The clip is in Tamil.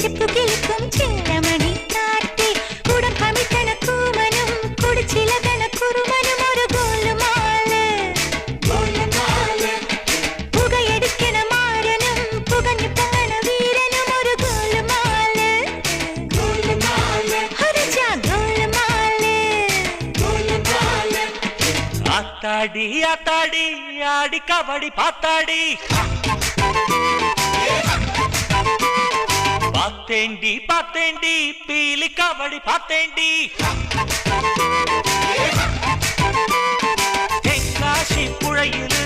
சிப்பு கிழக்கும் சின்னமணி காட்டி குடம் கமிட்டன கூமனும் குடிச்சிலகன குருமனும் ஒரு கோலுமாலு. புகையடிக்கன மாறனும் புகஞ்சு பொங்கன வீரனும் ஒரு கோலுமாலு. ஹரிஜா கோலுமாலு. ஆத்தாடி ஆத்தாடி ஆடி கபடி பாத்தாடி பார்த்தேண்டி பார்த்தேண்டி பீலி கபடி பார்த்தேண்டி தென்காசி புழையில்